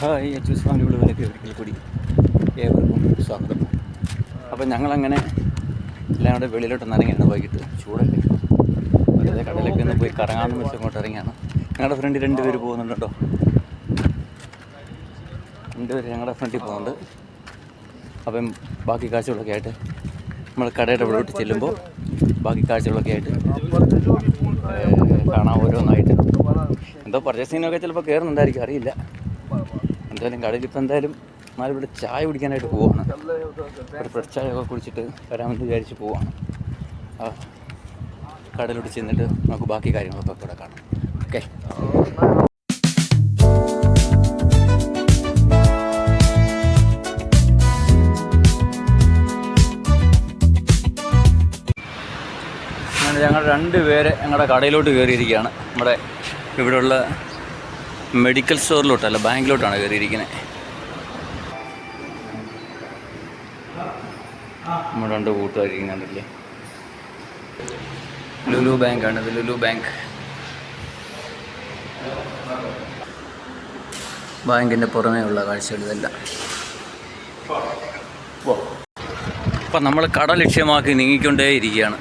Hi H S family വിളിവിലേക്ക് ഒരിക്കൽ കൂടി ഏവർക്കും സ്വാഗതം. അപ്പം ഞങ്ങളങ്ങനെ എല്ലാം കൂടെ വെളിയിലോട്ട് ഇറങ്ങിയാണ് വൈകിട്ട് ചൂടല്ലേ? വെറുതെ കടലൊക്കെ ഒന്ന് പോയി കറങ്ങാമെന്ന് വെച്ച് അങ്ങോട്ട് ഇറങ്ങിയാണ്. ഞങ്ങളുടെ ഫ്രണ്ട് രണ്ടുപേർ പോകുന്നുണ്ട്? കേട്ടോ രണ്ട് ഞങ്ങളുടെ ഫ്രണ്ടിൽ പോകുന്നുണ്ട്. അപ്പം ബാക്കി കാഴ്ചകളൊക്കെ ആയിട്ട് നമ്മൾ കടയുടെ വെളിയോട്ട് ചെല്ലുമ്പോൾ ബാക്കി കാഴ്ചകളൊക്കെ ആയിട്ട് കാണാൻ കാണാം ഓരോന്നായിട്ട്. എന്തോ പർച്ചേസിങ്ങിനൊക്കെ ചിലപ്പോൾ കയറുന്നുണ്ടായിരിക്കും അറിയില്ല. എന്തായാലും കടയിൽ ഇപ്പം എന്തായാലും എന്നാലും ഇവിടെ ചായ കുടിക്കാനായിട്ട് പോവാണ്. ഒരു ഫ്രഷ് ചായ ഒക്കെ കുടിച്ചിട്ട് വരാമെന്ന് വിചാരിച്ച് പോവാണ്. ആ കടയിലോട്ട് ചെന്നിട്ട് നമുക്ക് ബാക്കി കാര്യങ്ങളൊക്കെ കൂടെ കാണാം. ഓക്കെ ഞങ്ങൾ രണ്ട് പേര് ഞങ്ങളുടെ കടയിലോട്ട് കയറിയിരിക്കുകയാണ്. നമ്മുടെ ഇവിടെയുള്ള മെഡിക്കൽ സ്റ്റോറിലോട്ടല്ല ബാങ്കിലോട്ടാണ് കയറിയിരിക്കുന്നത് നമ്മുടെ രണ്ട് കൂട്ടുകാരിക്കുന്നുണ്ടല്ലേ ലുലു ബാങ്കാണ് ഇത് ലുലു ബാങ്ക്. ബാങ്കിന്റെ പുറമേ ഉള്ള കാഴ്ചകൾ ഇതെല്ലാം. അപ്പം നമ്മൾ കട ലക്ഷ്യമാക്കി നീങ്ങിക്കൊണ്ടേയിരിക്കുകയാണ്.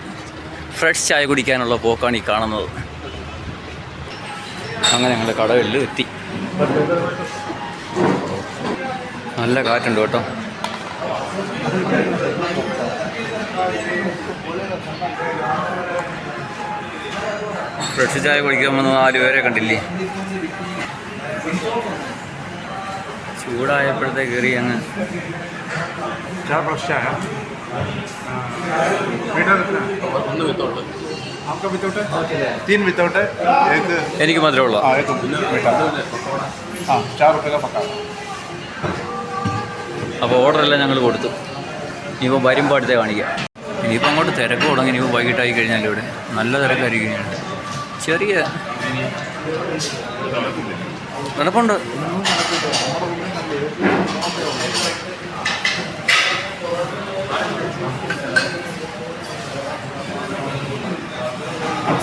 ഫ്രഷ് ചായ കുടിക്കാനുള്ള പോക്കാണ് ഈ കാണുന്നത്. അങ്ങനെ ഞങ്ങൾ കടകളിൽ എത്തി. നല്ല കാറ്റുണ്ട് കേട്ടോ. ഫ്രഷ് ചായ കുടിക്കാൻ വന്ന നാല് പേരെ കണ്ടില്ലേ? ചൂടായപ്പോഴത്തെ കയറി അങ്ങ്. ചായ ഫ്രഷ് ചായ. तीन विदाउट है एक എനിക്ക് മധുരമുള്ള हाँ एक मीठा हाँ चार रुपये का पका അപ്പോൾ ഓർഡറെല്ലാം ഞങ്ങൾ കൊടുത്തു ഇനിയിപ്പോൾ വരുമ്പോൾ അടുത്തേ കാണിക്കാം ഇനിയിപ്പോൾ അങ്ങോട്ട് തിരക്ക് തുടങ്ങി ഇനിയിപ്പോൾ വൈകിട്ടായി കഴിഞ്ഞാൽ ഇവിടെ നല്ല തിരക്കായിരിക്കും ഇനി. ചെറിയ നടപ്പുണ്ട്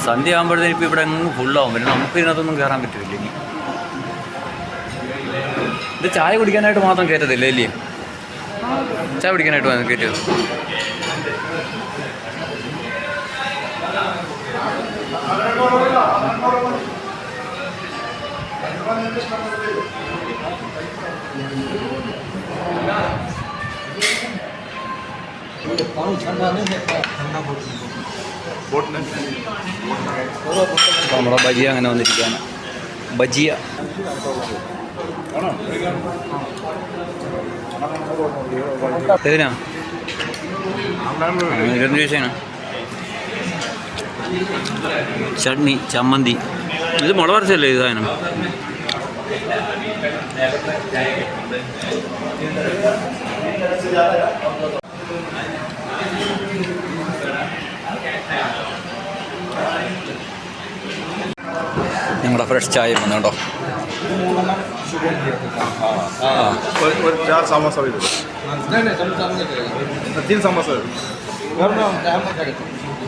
സന്ധ്യ ആകുമ്പോഴത്തേനും ഇപ്പോൾ ഇവിടെ അങ്ങ് ഫുള്ളാവും പിന്നെ നമുക്ക് ഇതിനകത്തൊന്നും കയറാൻ പറ്റില്ല ഇനി ഇത് ചായ കുടിക്കാനായിട്ട് മാത്രം കയറ്റത്തില്ല അല്ലേ ചായ കുടിക്കാനായിട്ട് വന്ന് കയറ്റിയത് बोट में അപ്പോൾ നമ്മുടെ ബജിയ അങ്ങനെ വന്നിരിക്കുകയാണ്. ബജിയ. ഏതിനാ ഇരുപത്തഞ്ച് പൈസയാണ് ചട്നി ചമ്മന്തി. ഇത് മുളക് വരച്ചല്ലേ ഇത് സാധനം? ഞങ്ങളുടെ ഫ്രഷ് ചായ വന്നു കേട്ടോ ആ और और चार समोसा भी दे दो तीन समोसा दे दो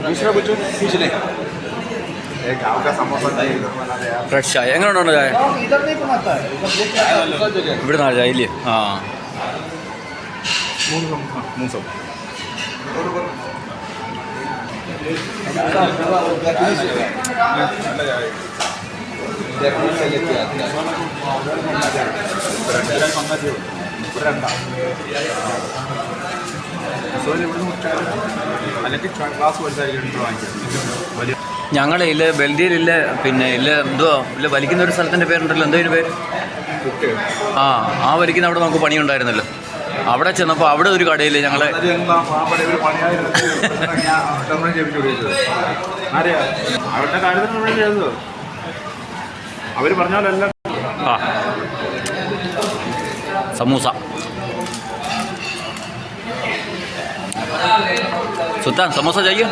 दूसरा कुछ कुछ नहीं एक गाँव का समोसा चाहिए इधर बना दे यार ഫ്രഷ് ചായ എങ്ങനെയുണ്ടോ ചായ इधर नहीं बनाता है इधर सब जगह ഇവിടെ നിന്നാണ് ചായ ഇല്ലേ ആ मून हाँ मून सब ഞങ്ങളെ ഇല്ല പിന്നെ ഇല്ല എന്തോ ഇല്ല വലിക്കുന്ന ഒരു സ്ഥലത്തിന്റെ പേരുണ്ടല്ലോ എന്തോ ഇതിന് പേര്? ആ ആ വലിക്കുന്ന അവിടെ നമുക്ക് പണിയുണ്ടായിരുന്നല്ലോ. അവിടെ ചെന്നപ്പോൾ അവിടെ ഒരു കടയിൽ ഞങ്ങളെ? അവർ പറഞ്ഞാലെല്ലാം ആ സമൂസ സുൽത്താൻ സമോസ चाहिए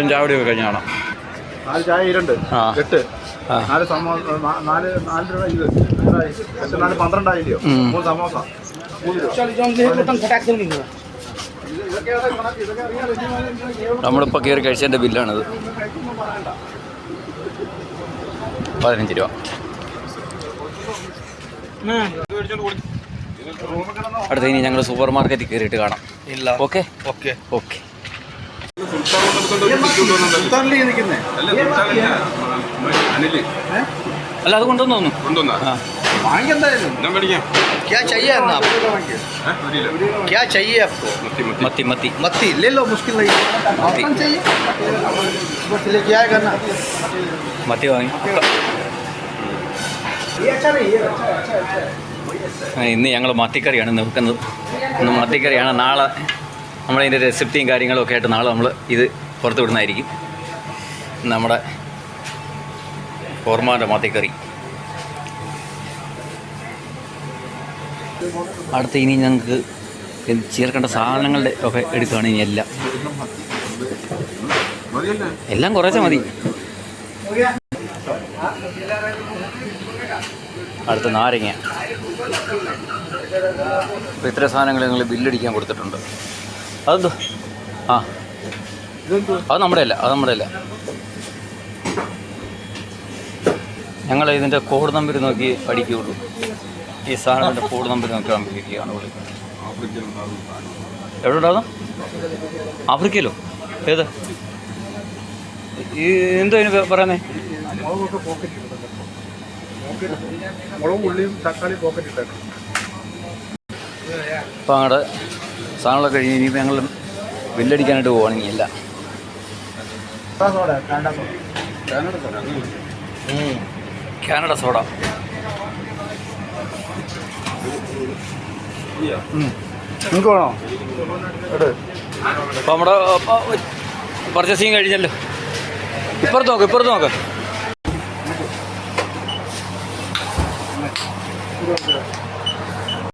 ഇതിൽ ഒക്കെ കഴിഞ്ഞ കാണാം. നാല് ചായ ഇരുണ്ട്. ആ. എട്ട്. നാല് സമോസ നാല് നാല് രൂപ ഇത്? എട്ട് നാല് പന്ത്രണ്ടായില്ലയോ. മൂന്ന് സമോസ. നമ്മളിപ്പോൾ കയറി കഴിച്ചതിന്റെ ബില്ലാണിത്. പതിനഞ്ച് രൂപ. അടുത്ത ഇനി ഞങ്ങൾ സൂപ്പർ മാർക്കറ്റിൽ കയറിയിട്ട് കാണാം. ഇല്ല. ഓക്കെ? ഓക്കെ. ഓക്കെ. അല്ല അത് കൊണ്ടുവന്നു തോന്നുന്നു കൊണ്ടുവന്നാ ആ വാങ്ങിക്കെന്തായാലും ഞാൻ മേടിക്കാം क्या चाहिए ना आपको ഏ? ഒരു കിലോ क्या चाहिए आपको മത്തി മത്തി മത്തി മത്തി मत्ती ले लो मुश्किल नहीं മത്തി അപ്പം ചെയ്യും बस लेके आएगा ना മത്തി വാങ്ങി ആ, ഇന്ന് ഞങ്ങൾ മത്തിക്കറിയാണ് നിൽക്കുന്നത് ഇന്ന് മത്തിക്കറിയാണ് നാളെ നമ്മളതിന്റെ റെസിപ്റ്റിയും കാര്യങ്ങളും ഒക്കെ ആയിട്ട് നാളെ നമ്മൾ ഇത് പുറത്ത് വിടുന്നതായിരിക്കും. നമ്മുടെ ഓർമാന്റെ മാത്തിക്കറി അടുത്ത് ഇനി ഞങ്ങൾക്ക് ചേർക്കേണ്ട സാധനങ്ങളുടെ ഒക്കെ എടുക്കുകയാണ് ഇനി എല്ലാം. എല്ലാം കുറേശ്ശെ മതി. അടുത്ത നാരങ്ങ. ഇത്ര സാധനങ്ങൾ ഞങ്ങൾ ബില്ലടിക്കാൻ കൊടുത്തിട്ടുണ്ട്. അതെന്തോ? ആ. അത് നമ്മുടെ അല്ല അത് നമ്മുടെ അല്ല ഞങ്ങൾ ഇതിന്റെ കോഡ് നമ്പർ നോക്കി പഠിക്കുകയുള്ളൂ. ഈ സാധനത്തിന്റെ കോഡ് നമ്പർ നോക്കി അടിക്കുകയാണ് വിളിക്കുന്നത് എവിടെ ഉണ്ടാകും ആഫ്രിക്കയിലോ? ഏത്? ഈ എന്തോ അതിന് പറയുന്നേ? അപ്പം അങ്ങോട്ട് സാധനങ്ങളൊക്കെ കഴിഞ്ഞ് ഇനിയിപ്പോൾ ഞങ്ങൾ ബില്ലടിക്കാനായിട്ട് പോകണമെങ്കിൽ ഇല്ല. Canada soda. നിങ്ങൾക്ക് വേണോ? അപ്പോൾ നമ്മുടെ പർച്ചേസിങ് കഴിഞ്ഞല്ലോ. ഇപ്പുറത്ത് നോക്ക് ഇപ്പുറത്ത് നോക്ക്.